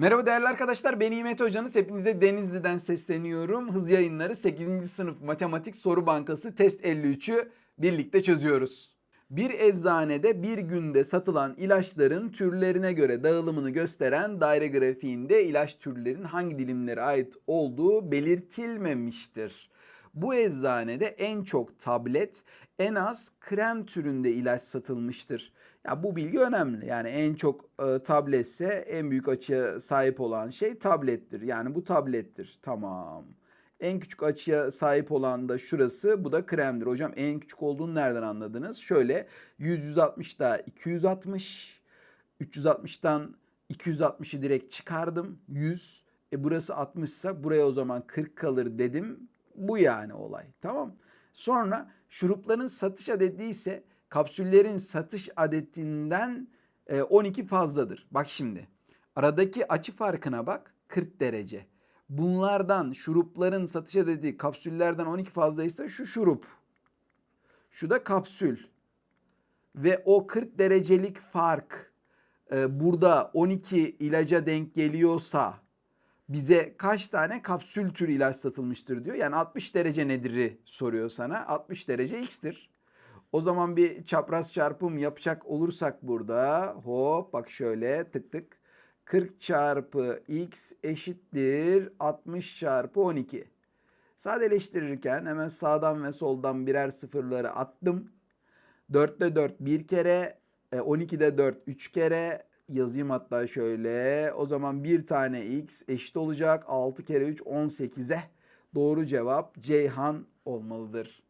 Merhaba değerli arkadaşlar ben İmet Hocanız. Hepinize Denizli'den sesleniyorum. Hız yayınları 8. sınıf matematik soru bankası test 53'ü birlikte çözüyoruz. Bir eczanede bir günde satılan ilaçların türlerine göre dağılımını gösteren daire grafiğinde ilaç türlerin hangi dilimlere ait olduğu belirtilmemiştir. Bu eczanede en çok tablet, en az krem türünde ilaç satılmıştır. Ya bu bilgi önemli. Yani en çok e, tabletse en büyük açıya sahip olan şey tablettir. Yani bu tablettir. Tamam. En küçük açıya sahip olan da şurası. Bu da kremdir. Hocam en küçük olduğunu nereden anladınız? Şöyle 100 160 da 260. 360'tan 260'ı direkt çıkardım. 100. E burası 60 ise buraya o zaman 40 kalır dedim. Bu yani olay. Tamam. Sonra şurupların satış adedi ise kapsüllerin satış adetinden e, 12 fazladır. Bak şimdi. Aradaki açı farkına bak 40 derece. Bunlardan şurupların satış adedi kapsüllerden 12 fazlaysa şu şurup. Şu da kapsül. Ve o 40 derecelik fark e, burada 12 ilaca denk geliyorsa bize kaç tane kapsül türü ilaç satılmıştır diyor. Yani 60 derece nedir'i soruyor sana. 60 derece x'tir. O zaman bir çapraz çarpım yapacak olursak burada hop bak şöyle tık tık 40 çarpı x eşittir 60 çarpı 12. Sadeleştirirken hemen sağdan ve soldan birer sıfırları attım. 4'te 4 bir kere, e, 12'de 4 3 kere yazayım hatta şöyle. O zaman bir tane x eşit olacak. 6 kere 3 18'e. Doğru cevap Ceyhan olmalıdır.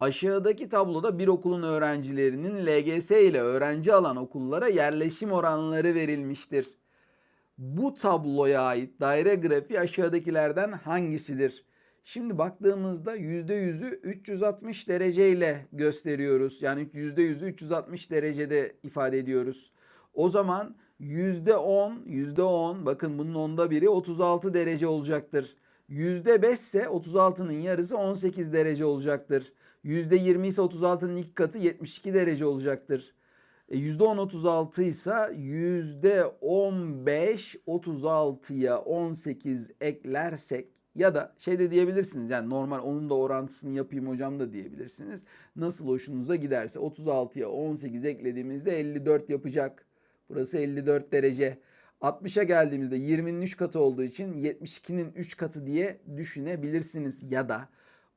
Aşağıdaki tabloda bir okulun öğrencilerinin LGS ile öğrenci alan okullara yerleşim oranları verilmiştir. Bu tabloya ait daire grafiği aşağıdakilerden hangisidir? Şimdi baktığımızda %100'ü 360 dereceyle gösteriyoruz. Yani %100'ü 360 derecede ifade ediyoruz. O zaman %10, %10 bakın bunun onda biri 36 derece olacaktır. %5 ise 36'nın yarısı 18 derece olacaktır. %20 ise 36'nın iki katı 72 derece olacaktır. E, %10 36 ise %15 36'ya 18 eklersek ya da şey de diyebilirsiniz yani normal onun da orantısını yapayım hocam da diyebilirsiniz. Nasıl hoşunuza giderse 36'ya 18 eklediğimizde 54 yapacak. Burası 54 derece. 60'a geldiğimizde 20'nin 3 katı olduğu için 72'nin 3 katı diye düşünebilirsiniz. Ya da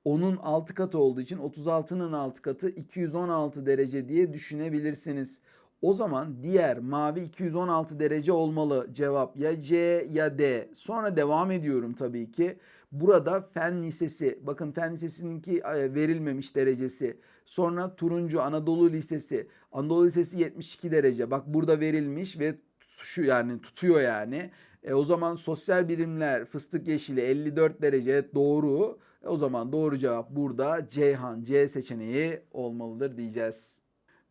onun 6 katı olduğu için 36'nın 6 katı 216 derece diye düşünebilirsiniz. O zaman diğer mavi 216 derece olmalı cevap ya C ya D. Sonra devam ediyorum tabii ki. Burada fen lisesi bakın fen lisesininki e, verilmemiş derecesi. Sonra turuncu Anadolu Lisesi. Anadolu Lisesi 72 derece. Bak burada verilmiş ve şu yani tutuyor yani. E, o zaman sosyal bilimler fıstık yeşili 54 derece doğru. E, o zaman doğru cevap burada Ceyhan C seçeneği olmalıdır diyeceğiz.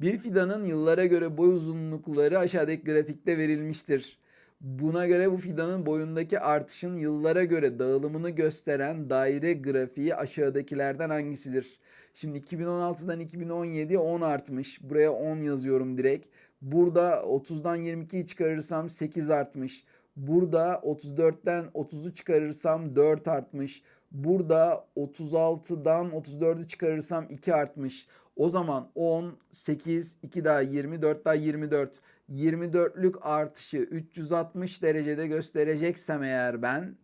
Bir fidanın yıllara göre boy uzunlukları aşağıdaki grafikte verilmiştir. Buna göre bu fidanın boyundaki artışın yıllara göre dağılımını gösteren daire grafiği aşağıdakilerden hangisidir? Şimdi 2016'dan 2017'ye 10 artmış. Buraya 10 yazıyorum direkt. Burada 30'dan 22'yi çıkarırsam 8 artmış. Burada 34'ten 30'u çıkarırsam 4 artmış. Burada 36'dan 34'ü çıkarırsam 2 artmış. O zaman 10, 8, 2 daha 20, 4 daha 24. 24'lük artışı 360 derecede göstereceksem eğer ben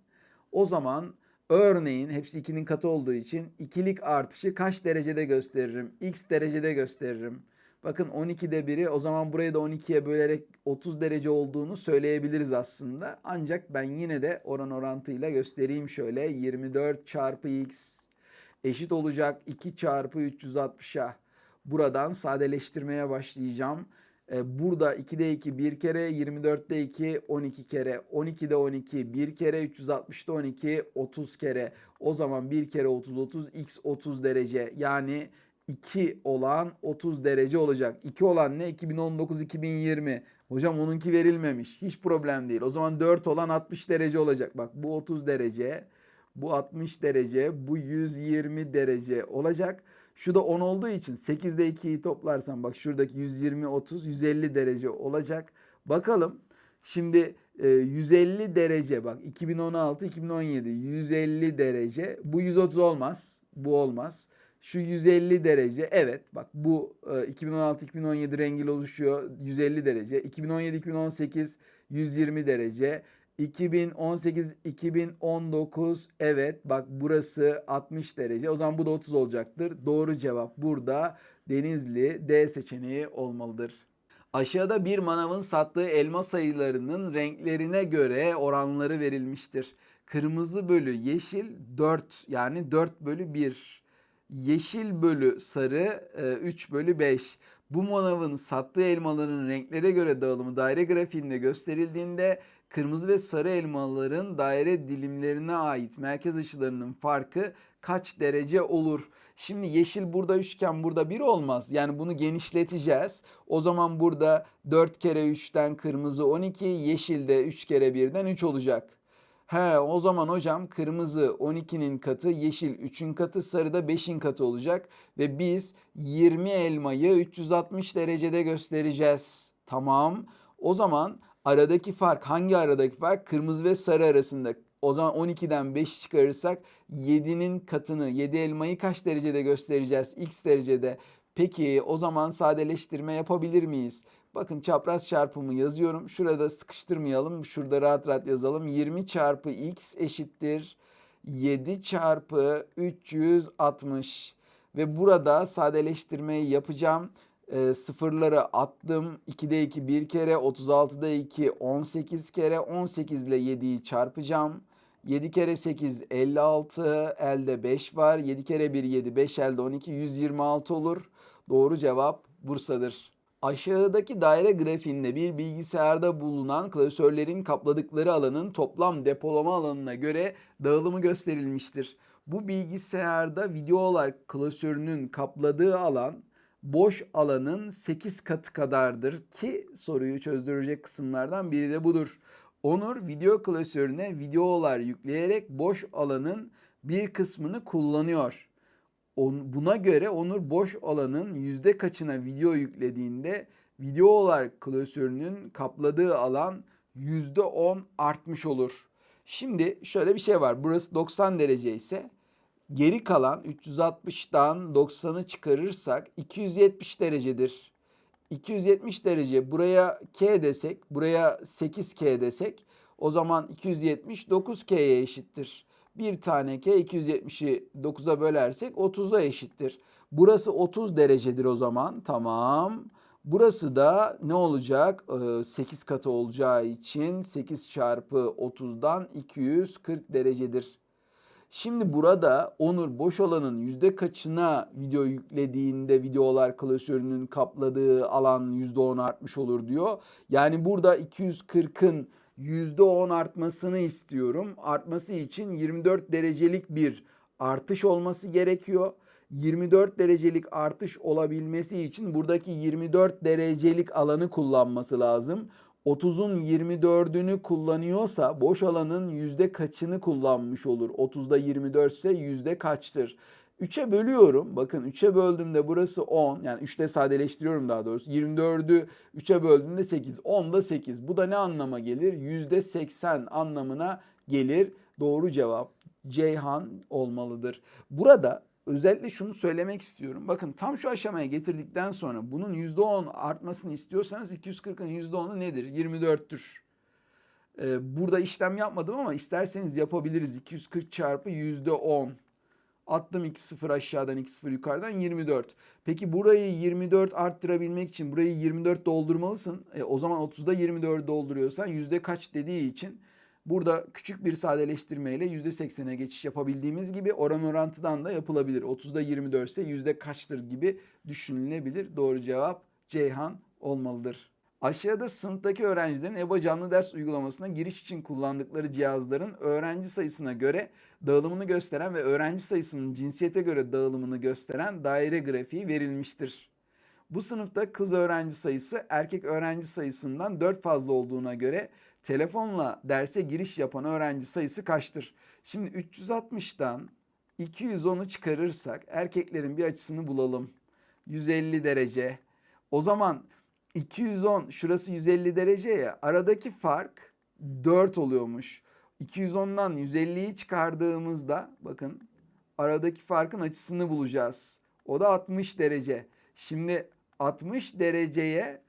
o zaman örneğin hepsi 2'nin katı olduğu için ikilik artışı kaç derecede gösteririm? X derecede gösteririm. Bakın 12'de biri o zaman burayı da 12'ye bölerek 30 derece olduğunu söyleyebiliriz aslında. Ancak ben yine de oran orantıyla göstereyim şöyle. 24 çarpı x eşit olacak 2 çarpı 360'a. Buradan sadeleştirmeye başlayacağım. Ee, burada 2'de 2 bir kere, 24'te 2 12 kere, 12'de 12 bir kere, 360'da 12 30 kere. O zaman bir kere 30 30 x 30 derece yani 2 olan 30 derece olacak. 2 olan ne? 2019-2020. Hocam onunki verilmemiş. Hiç problem değil. O zaman 4 olan 60 derece olacak. Bak bu 30 derece, bu 60 derece, bu 120 derece olacak. Şu da 10 olduğu için 8'de 2'yi toplarsan bak şuradaki 120 30 150 derece olacak. Bakalım. Şimdi e, 150 derece bak 2016 2017 150 derece bu 130 olmaz bu olmaz şu 150 derece evet bak bu e, 2016 2017 rengiyle oluşuyor 150 derece 2017 2018 120 derece 2018 2019 evet bak burası 60 derece o zaman bu da 30 olacaktır doğru cevap burada Denizli D seçeneği olmalıdır. Aşağıda bir manavın sattığı elma sayılarının renklerine göre oranları verilmiştir. Kırmızı bölü yeşil 4 yani 4 bölü 1. Yeşil bölü sarı e, 3 bölü 5. Bu manavın sattığı elmaların renklere göre dağılımı daire grafiğinde gösterildiğinde kırmızı ve sarı elmaların daire dilimlerine ait merkez açılarının farkı kaç derece olur? Şimdi yeşil burada üçgen burada 1 olmaz. Yani bunu genişleteceğiz. O zaman burada 4 kere 3'ten kırmızı 12, yeşil de 3 kere 1'den 3 olacak. He o zaman hocam kırmızı 12'nin katı, yeşil 3'ün katı, sarı da 5'in katı olacak. Ve biz 20 elmayı 360 derecede göstereceğiz. Tamam. O zaman aradaki fark hangi aradaki fark? Kırmızı ve sarı arasında. O zaman 12'den 5 çıkarırsak 7'nin katını 7 elmayı kaç derecede göstereceğiz? X derecede. Peki o zaman sadeleştirme yapabilir miyiz? Bakın çapraz çarpımı yazıyorum. Şurada sıkıştırmayalım. Şurada rahat rahat yazalım. 20 çarpı x eşittir 7 çarpı 360. Ve burada sadeleştirmeyi yapacağım. E, sıfırları attım. 2'de 2 bir kere. 36'da 2 18 kere. 18 ile 7'yi çarpacağım. 7 kere 8 56 elde 5 var. 7 kere 1 7 5 elde 12 126 olur. Doğru cevap Bursa'dır. Aşağıdaki daire grafiğinde bir bilgisayarda bulunan klasörlerin kapladıkları alanın toplam depolama alanına göre dağılımı gösterilmiştir. Bu bilgisayarda videolar klasörünün kapladığı alan boş alanın 8 katı kadardır ki soruyu çözdürecek kısımlardan biri de budur. Onur video klasörüne videolar yükleyerek boş alanın bir kısmını kullanıyor. Buna göre Onur boş alanın yüzde kaçına video yüklediğinde videolar klasörünün kapladığı alan yüzde 10 artmış olur. Şimdi şöyle bir şey var. Burası 90 derece ise geri kalan 360'dan 90'ı çıkarırsak 270 derecedir. 270 derece buraya K desek, buraya 8K desek o zaman 270 9K'ye eşittir. Bir tane K 270'i 9'a bölersek 30'a eşittir. Burası 30 derecedir o zaman. Tamam. Burası da ne olacak? 8 ee, katı olacağı için 8 çarpı 30'dan 240 derecedir. Şimdi burada Onur boş alanın yüzde kaçına video yüklediğinde videolar klasörünün kapladığı alan yüzde 10 artmış olur diyor. Yani burada 240'ın %10 artmasını istiyorum. Artması için 24 derecelik bir artış olması gerekiyor. 24 derecelik artış olabilmesi için buradaki 24 derecelik alanı kullanması lazım. 30'un 24'ünü kullanıyorsa boş alanın yüzde kaçını kullanmış olur? 30'da 24 ise yüzde kaçtır? 3'e bölüyorum. Bakın 3'e böldüğümde burası 10. Yani 3'te sadeleştiriyorum daha doğrusu. 24'ü 3'e böldüğümde 8. 10 da 8. Bu da ne anlama gelir? %80 anlamına gelir. Doğru cevap Ceyhan olmalıdır. Burada özellikle şunu söylemek istiyorum. Bakın tam şu aşamaya getirdikten sonra bunun %10 artmasını istiyorsanız 240'ın %10'u nedir? 24'tür. Ee, burada işlem yapmadım ama isterseniz yapabiliriz. 240 çarpı %10. Attım 2-0 aşağıdan 2-0 yukarıdan 24. Peki burayı 24 arttırabilmek için burayı 24 doldurmalısın. E, o zaman 30'da 24 dolduruyorsan yüzde kaç dediği için burada küçük bir sadeleştirmeyle yüzde 80'e geçiş yapabildiğimiz gibi oran orantıdan da yapılabilir. 30'da 24 ise yüzde kaçtır gibi düşünülebilir. Doğru cevap Ceyhan olmalıdır. Aşağıda sınıftaki öğrencilerin EBA canlı ders uygulamasına giriş için kullandıkları cihazların öğrenci sayısına göre dağılımını gösteren ve öğrenci sayısının cinsiyete göre dağılımını gösteren daire grafiği verilmiştir. Bu sınıfta kız öğrenci sayısı erkek öğrenci sayısından 4 fazla olduğuna göre telefonla derse giriş yapan öğrenci sayısı kaçtır? Şimdi 360'dan 210'u çıkarırsak erkeklerin bir açısını bulalım. 150 derece. O zaman 210 şurası 150 derece ya aradaki fark 4 oluyormuş. 210'dan 150'yi çıkardığımızda bakın aradaki farkın açısını bulacağız. O da 60 derece. Şimdi 60 dereceye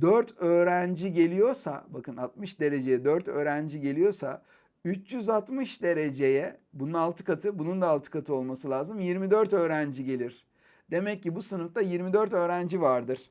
4 öğrenci geliyorsa bakın 60 dereceye 4 öğrenci geliyorsa 360 dereceye bunun 6 katı bunun da 6 katı olması lazım 24 öğrenci gelir. Demek ki bu sınıfta 24 öğrenci vardır.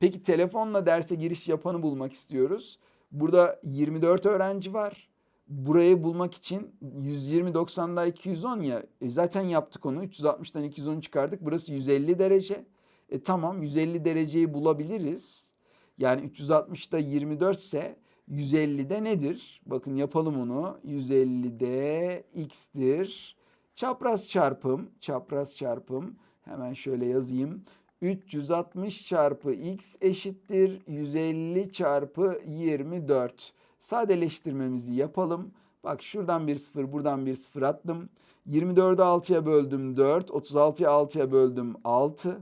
Peki telefonla derse giriş yapanı bulmak istiyoruz. Burada 24 öğrenci var. Burayı bulmak için 120 90'da 210 ya. E zaten yaptık onu. 360'dan 210 çıkardık. Burası 150 derece. E tamam 150 dereceyi bulabiliriz. Yani 360'da 24 ise 150'de nedir? Bakın yapalım onu. 150'de x'tir. Çapraz çarpım, çapraz çarpım. Hemen şöyle yazayım. 360 çarpı x eşittir 150 çarpı 24. Sadeleştirmemizi yapalım. Bak şuradan bir sıfır, buradan bir sıfır attım. 24'ü 6'ya böldüm 4, 36'yı 6'ya böldüm 6.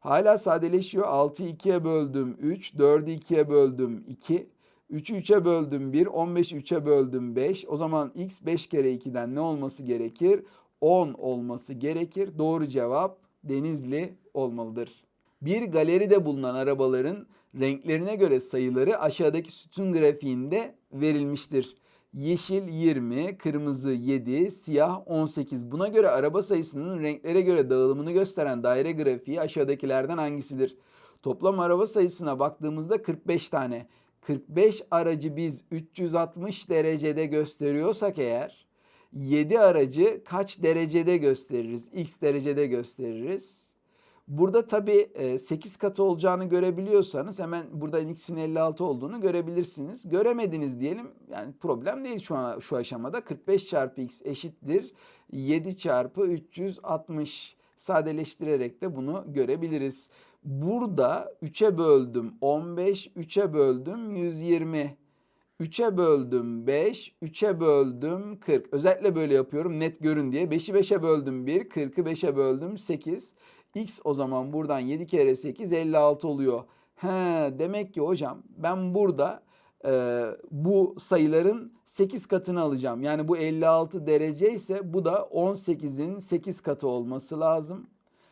Hala sadeleşiyor. 6'yı 2'ye böldüm 3, 4'ü 2'ye böldüm 2. 3'ü 3'e böldüm 1, 15'i 3'e böldüm 5. O zaman x 5 kere 2'den ne olması gerekir? 10 olması gerekir. Doğru cevap Denizli olmalıdır. Bir galeride bulunan arabaların renklerine göre sayıları aşağıdaki sütun grafiğinde verilmiştir. Yeşil 20, kırmızı 7, siyah 18. Buna göre araba sayısının renklere göre dağılımını gösteren daire grafiği aşağıdakilerden hangisidir? Toplam araba sayısına baktığımızda 45 tane. 45 aracı biz 360 derecede gösteriyorsak eğer 7 aracı kaç derecede gösteririz? X derecede gösteririz. Burada tabii 8 katı olacağını görebiliyorsanız hemen burada x'in 56 olduğunu görebilirsiniz. Göremediniz diyelim yani problem değil şu an şu aşamada 45 çarpı x eşittir 7 çarpı 360 sadeleştirerek de bunu görebiliriz. Burada 3'e böldüm 15, 3'e böldüm 120. 3'e böldüm 5, 3'e böldüm 40. Özellikle böyle yapıyorum net görün diye. 5'i 5'e böldüm 1, 40'ı 5'e böldüm 8. X o zaman buradan 7 kere 8 56 oluyor. He, demek ki hocam ben burada e, bu sayıların 8 katını alacağım. Yani bu 56 derece ise bu da 18'in 8 katı olması lazım.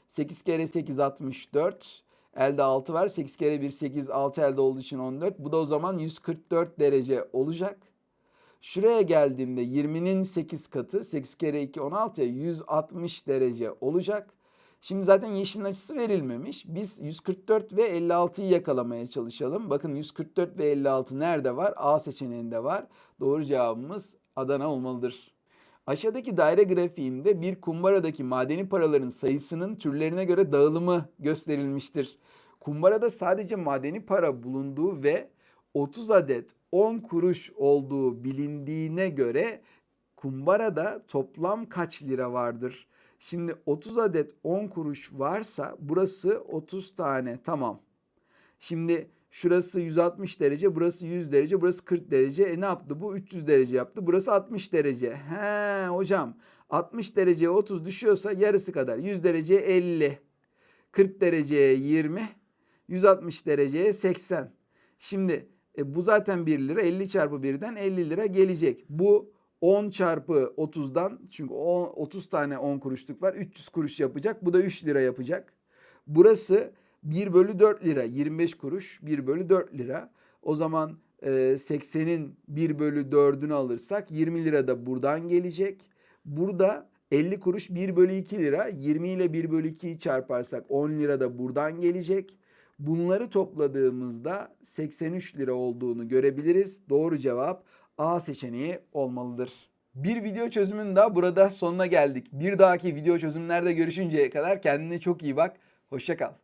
8 kere 8 64. Elde 6 var. 8 kere 1 8 6 elde olduğu için 14. Bu da o zaman 144 derece olacak. Şuraya geldiğimde 20'nin 8 katı 8 kere 2 16 ya 160 derece olacak. Şimdi zaten yeşilin açısı verilmemiş. Biz 144 ve 56'yı yakalamaya çalışalım. Bakın 144 ve 56 nerede var? A seçeneğinde var. Doğru cevabımız Adana olmalıdır. Aşağıdaki daire grafiğinde bir kumbaradaki madeni paraların sayısının türlerine göre dağılımı gösterilmiştir. Kumbarada sadece madeni para bulunduğu ve 30 adet 10 kuruş olduğu bilindiğine göre kumbarada toplam kaç lira vardır? Şimdi 30 adet 10 kuruş varsa burası 30 tane tamam. Şimdi şurası 160 derece, burası 100 derece, burası 40 derece. E ne yaptı bu? 300 derece yaptı. Burası 60 derece. He hocam 60 dereceye 30 düşüyorsa yarısı kadar. 100 dereceye 50. 40 dereceye 20. 160 dereceye 80. Şimdi e, bu zaten 1 lira. 50 çarpı 1'den 50 lira gelecek. Bu 10 çarpı 30'dan çünkü 10, 30 tane 10 kuruşluk var. 300 kuruş yapacak. Bu da 3 lira yapacak. Burası 1 bölü 4 lira. 25 kuruş 1 bölü 4 lira. O zaman e, 80'in 1 bölü 4'ünü alırsak 20 lira da buradan gelecek. Burada 50 kuruş 1 bölü 2 lira. 20 ile 1 bölü 2'yi çarparsak 10 lira da buradan gelecek. Bunları topladığımızda 83 lira olduğunu görebiliriz. Doğru cevap A seçeneği olmalıdır. Bir video çözümün daha burada sonuna geldik. Bir dahaki video çözümlerde görüşünceye kadar kendine çok iyi bak. Hoşçakal.